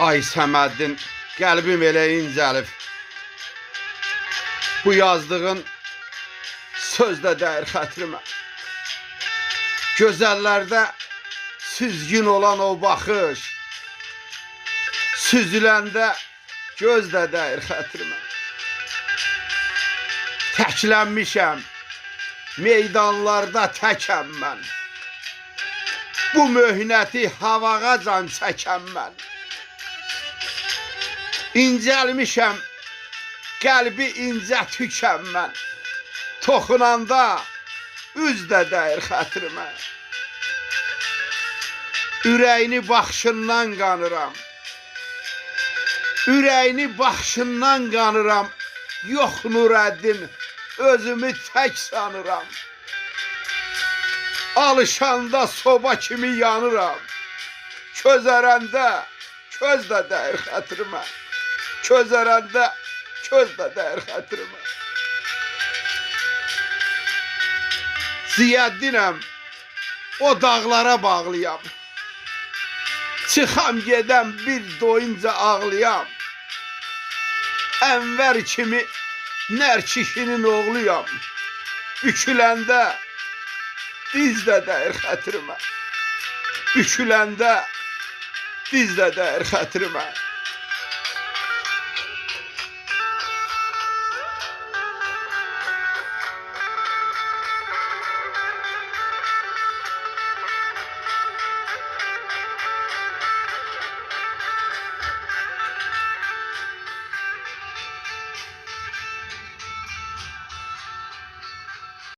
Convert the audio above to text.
Ay Səməddin, qəlbim elə incəlib. Bu yazdığın sözdə dəyir xətrimə. Gözəllərdə süzgün olan o baxış, süzüləndə göz də dəyir xətrimə. Təklənmişəm, meydanlarda təkəm mən. Bu möhnəti havağa can çəkəm mən. İncəlmişəm, qəlbi incə tükəm mən. Toxunanda üz də dəyir xətrimə. Ürəyini baxışından qanıram. Ürəyini baxışından qanıram. Yox Nurəddin, özümü tək sanıram. Alışanda soba kimi yanıram. Közərəndə köz də dəyir xətrimə. Közərəndə köz də dəyir xətrimə. Ziyəddinəm, o dağlara bağlıyam. Çıxam gedəm bir doyunca ağlayam. Ənvər kimi nər kişinin oğluyam. Büküləndə diz də dəyir xətrimə. Büküləndə diz də dəyir xətrimə.